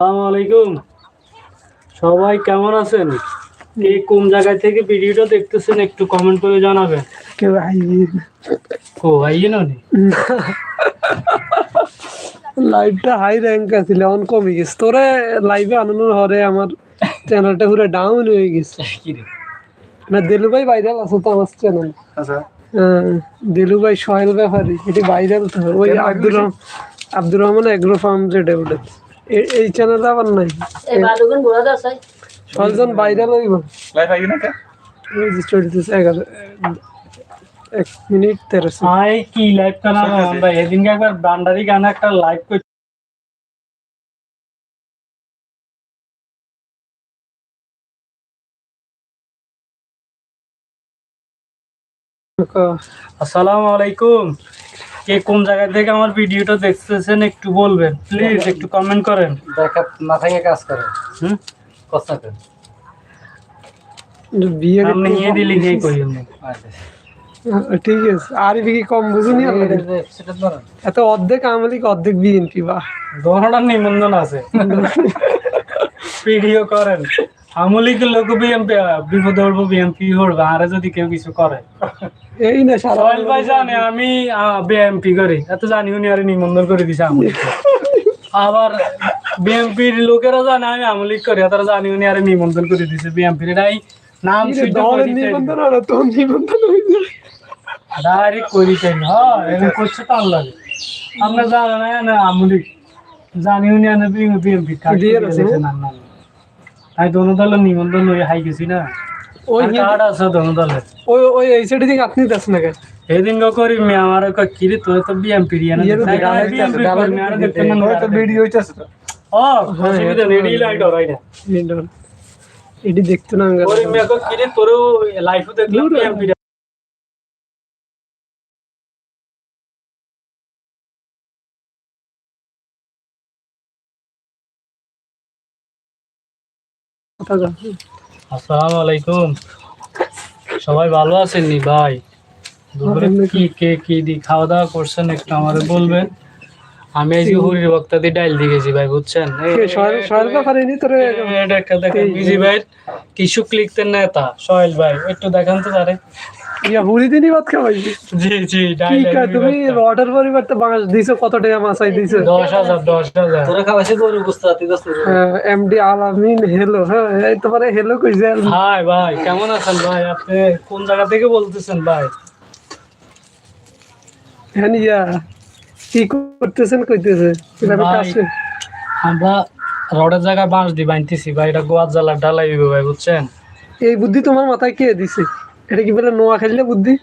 আসসালামু আলাইকুম। সবাই কেমন আছেন? কে কোন জায়গা থেকে ভিডিওটা দেখতেছেন একটু কমেন্ট করে জানাবেন। কেউ কো আইয়ে না নি? লাইভটা হাই র্যাঙ্ক আছিল এখন কমে গেছে। তোরে লাইভে আনন্দ হরে আমার চ্যানেলটা পুরো ডাউন হয়ে গেছে। না দেলু ভাই ভাইরাল আছে তো আমার চ্যানেল দিলু ভাই সোহেল ব্যাপারী এটি ভাইরাল তো। ওই আব্দুর রহমান আব্দুর রহমান এগ্রো ফার্ম যেটা ওটা এ- এই চ্যানেলে আবার নাই। যে চলতেছে এগারো এক মিনিট তেরো। আই কি লাইভ কানা আমরা এদিনকে একবার বান্ডারি গানে একটা লাইভ কর আসসালামু আলাইকুম। কে কোন জায়গা থেকে আমার ভিডিওটা দেখতেছেন একটু বলবেন প্লিজ একটু কমেন্ট করেন। দেখা মাথায় কাজ করে হুম? কথা করে বিয়ে আপনি নিয়ে দিলি নিয়ে কই আমি ঠিক আছে। আর কি কম বুঝুনি এত অর্ধেক আমলি অর্ধেক বিএনপি দোকানটার নিবন্ধন আছে। ভিডিও করেন। আমলিকে লোক বিএমপি বিপদে বিএমপি উঠবে আরে যদি কেউ কিছু করে। এই না সোহেল ভাই জানে আমি বিএমপি করি। এত জানি উনি আরে নিবন্ধন করে দিছে আমলিকে আবার বিএমপির লোকেরা জানে আমি আমলিক করি। তারা জানি উনি আরে নিবন্ধন করে দিছে বিএমপির এটাই নাম শুদ্ধ ডাইরেক্ট করি চাই হ্যাঁ করছে তার লাগে আমরা জানা না আমলিক জানি উনি বিএমপি কার্ড দিয়ে করে? দিয়েছে না দোনো হয়ে হাই গেছি না। ওই ওই কার্ড আছে দোনো দলের ওই ওই এই সাইডে থেকে আপনি দাস না কেন এদিন গো করি মে আমার কই কিরে তোর তো বিএমপি রিয়া না ইয়ে তো আমি আরও দেখতে না হয়তো ভিডিও হইতাছে তো। ও অসুবিধা নেই লাইট হরাই না দেখতো করি মে কই কিরে তোরও লাইফও দেখলাম বিএমপি আসসালামু আলাইকুম। সবাই ভালো আছেন নি ভাই? দুপুরে কি কে কি দি খাওয়া দাওয়া করছেন একটু আমারে বলবেন। আমি এই যে হরির বক্তা দিয়ে ডাইল দিয়ে গেছি ভাই বুঝছেন? এটা একটা দেখেন বিজি ভাই নেতা সোহেল ভাই একটু দেখান তো তারে। ইয়া হুড়ি দিনই ভাত খাওয়াই। জি জি তুমি অর্ডার পরিবর্তে বাংলাদেশ দিছো কত টাকা মাসাই দিছো? দশ হাজার দশ হাজার। তোরা খাওয়াইছে তোর বুঝতে পারতি দোস্ত এমডি আলামিন হেলো হ্যাঁ এই তোমারে কইছে হাই ভাই কেমন আছেন ভাই? আপনি কোন জায়গা থেকে বলতেছেন ভাই? হ্যাঁ ইয়া কি করতেছেন কইতেছে? কীভাবে ভাই, করে? আমরা রডের জায়গায় বাঁশ দিয়ে বাঁধতেছি ভাই। এটা গোয়ার জ্বালা ডালাই ভাই বুঝছেন? এই বুদ্ধি তোমার মাথায় কে দিছে? এটা কি বলে নোয়া খেললে বুদ্ধি?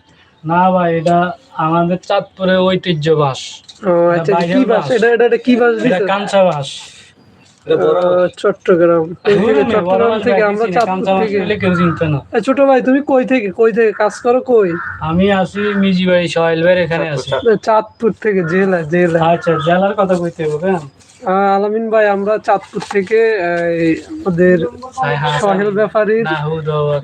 না ভাই এটা আমাদের চাঁদপুরে ঐতিহ্য বাস ও আচ্ছা কি বাস? বাস। এটা এটা এটা কি বাস এটা কাঞ্চা বাস। চট্টগ্রাম। চট্টগ্রাম থেকে আমরা চাঁদপুর থেকে। কেউ চিনতে না। ছোট ভাই তুমি কই থেকে কই থেকে? কাজ করো কই? আমি আসি মিজি ভাই সোহেল ভাই এখানে আছি। চাঁদপুর থেকে জেলা জেলা। আচ্ছা জেলার কথা কইতে হবে হ্যাঁ। আলামিন ভাই আমরা চাঁদপুর থেকে এই, আমাদের সোহেল ব্যাপারীর।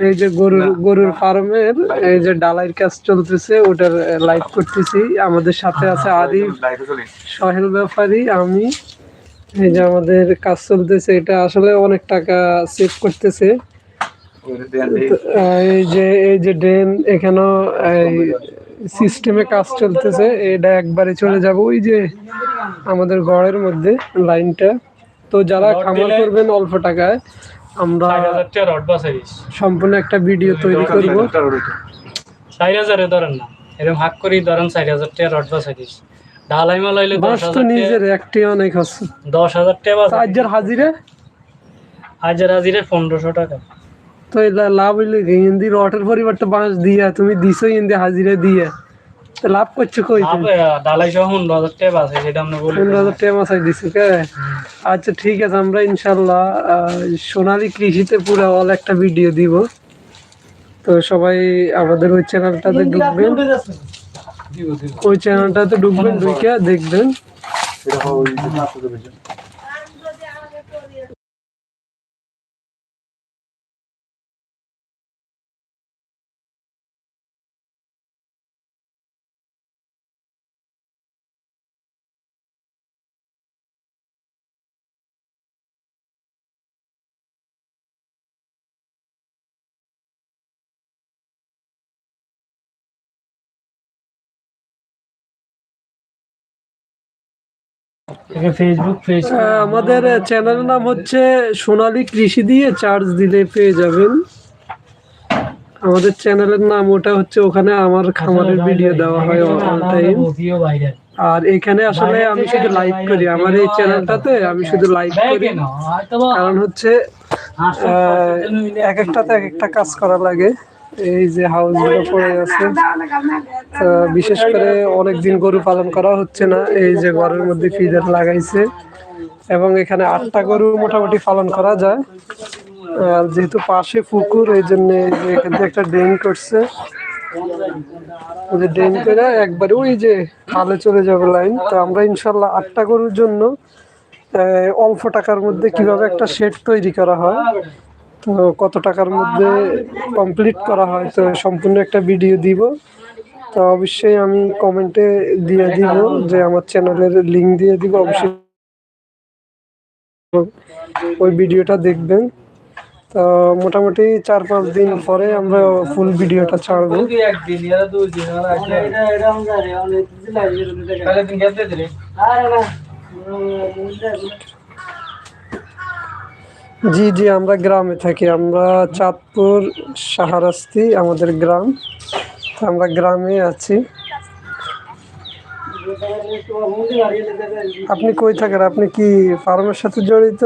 এই যে গরুর গরুর ফার্মের এই যে ডালাইয়ের কাজ চলতেছে ওটার লাইভ করতেছি। আমাদের সাথে আছে আরিফ সহেল ব্যাপারী আমি। এই যে আমাদের কাজ চলতেছে এটা আসলে অনেক টাকা সেভ করতেছে। এই যে এই যে ড্রেন এখানেও এই সিস্টেমে কাজ চলতেছে এটা একবারে চলে যাব। ওই যে আমাদের ঘরের মধ্যে লাইনটা। তো যারা খামার করবেন অল্প টাকায় আমরা সম্পূর্ণ একটা ভিডিও তৈরি করব। ষাট হাজারে ধরেন না এরকম হাক করি ধরেন ষাট হাজার টাকা রড বাসাইস ঢালাই মাল হইলে দশ তো হাজার নিজের একটি অনেক হচ্ছে দশ হাজার টাকা হাজিরে? হাজার হাজিরে পনেরোশো টাকা। তো লা- লাভ হইলে কি? হিন্দি রটের পরিবর্তে বাঁশ দিয়া তুমি দিছো হিন্দি হাজিরে দিয়ে। তো লাভ করছ কই তুমি? সহ পনেরো হাজার টাকা বাসে সেটা আপনি বলি পনেরো হাজার টাকা মাসাই দিছো কে? আচ্ছা ঠিক আছে আমরা ইনশাল্লাহ সোনালী কৃষিতে পুরো অল একটা ভিডিও দিব। তো সবাই আমাদের ওই চ্যানেলটাতে ঢুকবেন। ওই চ্যানেলটাতে ঢুকবেন ঢুকে দেখবেন। ফেসবুক পেজ আমাদের চ্যানেলের নাম হচ্ছে সোনালী কৃষি দিয়ে চার্জ দিলে পেয়ে যাবেন। আমাদের চ্যানেলের নাম ওটা হচ্ছে ওখানে আমার খামারের ভিডিও দেওয়া হয় অল টাইম আর এখানে আসলে আমি শুধু লাইভ করি আমার এই চ্যানেলটাতে আমি শুধু লাইভ করি। কারণ হচ্ছে এক একটাতে এক একটা কাজ করা লাগে। এই যে হাউসগুলো পড়ে আছে বিশেষ করে অনেকদিন গরু পালন করা হচ্ছে না, এই যে ঘরের মধ্যে ফিডার লাগাইছে এবং এখানে আটটা গরু মোটামুটি পালন করা যায়। আর যেহেতু পাশে পুকুর, এই জন্য এখান থেকে একটা ড্রেন করছে। যে ড্রেন করে একবারে ওই যে খালে চলে যাবে লাইন, তো আমরা ইনশাল্লাহ আটটা গরুর জন্য অল্প টাকার মধ্যে কীভাবে একটা শেড তৈরি করা হয় তো কত টাকার মধ্যে কমপ্লিট করা হয়? তো সম্পূর্ণ একটা ভিডিও দিব। তো অবশ্যই আমি কমেন্টে দিয়ে দিব যে আমার চ্যানেলের লিংক দিয়ে দিব, অবশ্যই ওই ভিডিওটা দেখবেন। তো মোটামুটি চার পাঁচ দিন পরে আমরা ফুল ভিডিওটা ছাড়বো। জি জি আমরা গ্রামে থাকি। আমরা চাঁদপুর সাহারাস্তি আমাদের গ্রাম। আমরা গ্রামে আছি। আপনি কই থাকেন? আপনি কি ফার্মের সাথে জড়িত?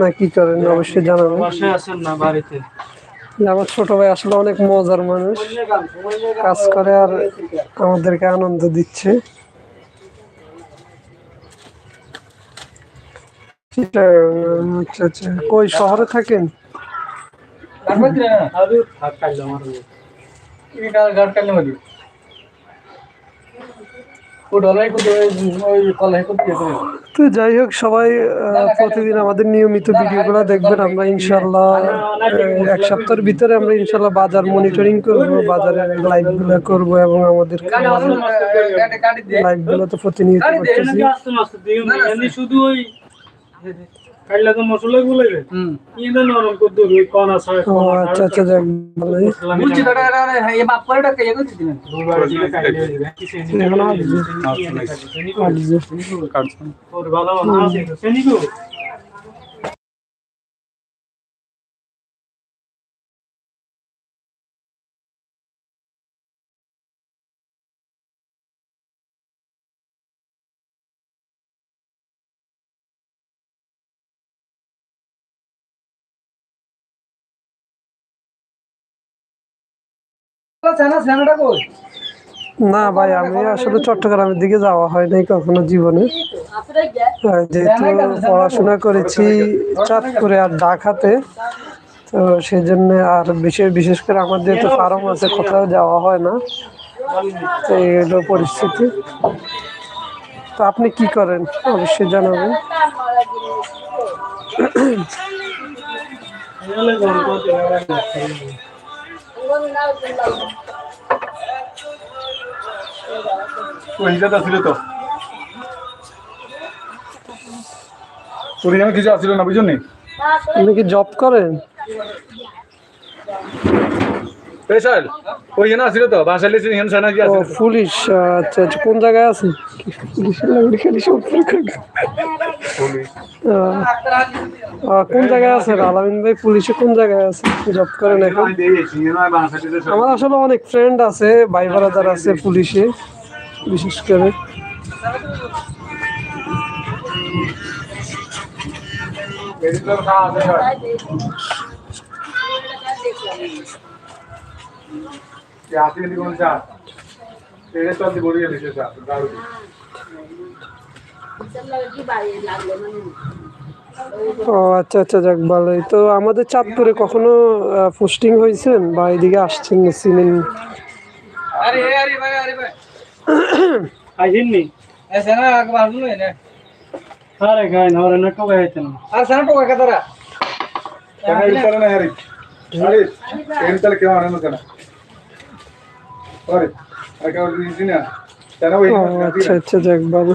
না কি করেন? অবশ্যই জানাবেন। বসে আছেন না বাড়িতে? আমার ছোট ভাই আসলে অনেক মজার মানুষ। কাজ করে আর আমাদেরকে আনন্দ দিচ্ছে সেটা, উম, আচ্ছা আচ্ছা কই শহরে থাকেন লাগবে দিলে না আমি থাক কাইলো আমার কি কাল গাড় কালে মদি ও ডলাই কো ওই কলাই কো দিয়ে দেবে তো যাই হোক সবাই প্রতিদিন আমাদের নিয়মিত ভিডিওগুলো দেখবেন। আমরা ইনশাল্লাহ এক সপ্তাহের ভিতরে আমরা ইনশাল্লাহ বাজার মনিটরিং করব বাজারের লাইভগুলো করব এবং আমাদের লাইভগুলো তো প্রতিনিয়ত করতেছি। শুধু ওই কাইলা তো মশলা গুলাইবে হুম। ইন্দা নরম করে দেবে ওই কনা ছয় ও আচ্ছা আচ্ছা যাক ভালোই। বুঝছি তো এটা এটা এই বাপ করে টাকা ইয়ে করতে দিলেন এখন আসবে আসবে ওর ভালো ভালো আছে সেনি গো না ভাই আমি আসলে চট্টগ্রামের দিকে যাওয়া হয় নাই কখনো জীবনে। যেহেতু পড়াশোনা করেছি চাঁদপুরে আর ঢাকাতে তো সেই জন্য আর বিশেষ বিশেষ করে আমার যেহেতু ফার্ম আছে কোথাও যাওয়া হয় না। তো এই পরিস্থিতি। তো আপনি কি করেন? অবশ্যই জানাবেন। আছিল তো পরিহিজামে কিছু আসছিল না বুঝুন নি আপনি কি জব করেন? স্পেশাল পরিহিজানে আসছিল তো বাসালে হিন সানা কি পুলিশ আচ্ছা আচ্ছা কোন জায়গায় আছে? পুলিশের খালি কোন জায়গায় আছেন আলামিন ভাই পুলিশে কোন জায়গায় আছে? জব করেন এখন? আমার আসলে অনেক ফ্রেন্ড আছে, ভাই বারাদার আছে পুলিশে, বিশেষ করে। আসিলি ও আচ্ছা আচ্ছা যাক ভালোই। তো আমাদের চাঁদপুরে কখনো পোস্টিং হয়েছেন বা এদিকে আসছেন চিনেন আচ্ছা আচ্ছা যাক ভালো।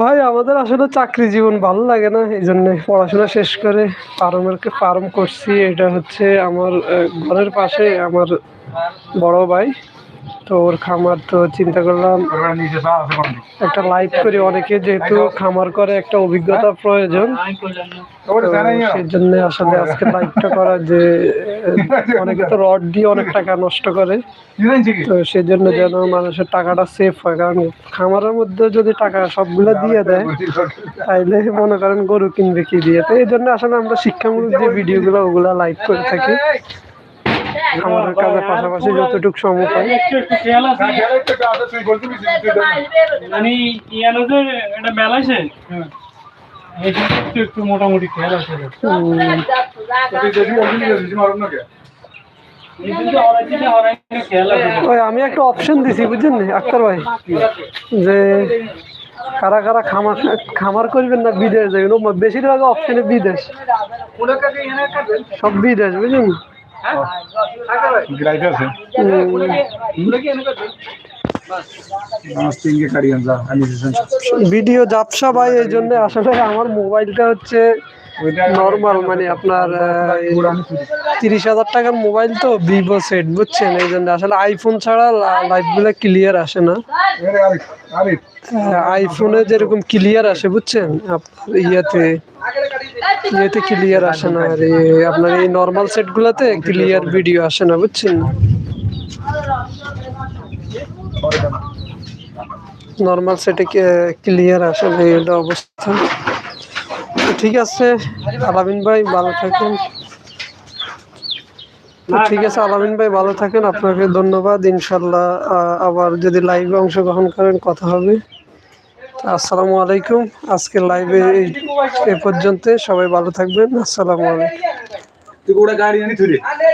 ভাই, আমাদের আসলে চাকরি জীবন ভালো লাগে না, এই জন্য পড়াশোনা শেষ করে ফার্মের ফার্ম করছি। এটা হচ্ছে আমার ঘরের পাশে আমার বড় ভাই। তো ওর খামার তো চিন্তা করলাম, একটা লাইভ করি অনেকে যেহেতু খামার করে, একটা অভিজ্ঞতা প্রয়োজন। সেই জন্য আসলে আজকে লাইভটা করা যে, অনেকে তো রড দিয়ে অনেক টাকা নষ্ট করে। তো সেই জন্য যেন মানুষের টাকাটা সেফ হয়, কারণ খামারের মধ্যে যদি টাকা সবগুলো দিয়ে দেয়, তাইলে মনে করেন গরু কিনবে কি দিয়ে। তো এই জন্য আসলে আমরা শিক্ষামূলক যে ভিডিওগুলো ওগুলা লাইক করে থাকি। আমাদের কাজের পাশাপাশি যতটুকু সময় পাই একটু একটু খেয়াল আছে? মানে ইয়ানো যে এটা একটু মোটামুটি খেয়াল আমি একটা অপশন দিছি বুঝছেন নি, আক্তার ভাই যে কারা কারা খামার খামার করবেন না বিদেশ যাবেন? বেশিরভাগ অপশনে বিদেশ। সব বিদেশ বুঝলেন ভিডিও জাপসা ভাই এই জন্য আসলে আমার মোবাইলটা হচ্ছে নর্মাল মানে আপনার তিরিশ হাজার টাকার মোবাইল তো ভিভো সেট বুঝছেন? এই জন্য আসলে আইফোন ছাড়া লাইভগুলো ক্লিয়ার আসে না। আইফোনে যেরকম ক্লিয়ার আসে বুঝছেন? আপনার ইয়েতে ইয়েতে ক্লিয়ার আসে না আর আপনার এই নর্মাল সেট সেটগুলোতে ক্লিয়ার ভিডিও আসে না বুঝছেন? নর্মাল সেটে ক্লিয়ার আসে না এই অবস্থা। ঠিক আছে, আলামিন ভাই ভালো থাকেন। ঠিক আছে, আলামিন ভাই ভালো থাকেন, আপনাকে ধন্যবাদ। ইনশাল্লাহ আবার যদি লাইভে অংশগ্রহণ করেন, কথা হবে। আসসালামু আলাইকুম, আজকে লাইভে এ পর্যন্ত সবাই ভালো থাকবেন, আসসালামু আলাইকুম।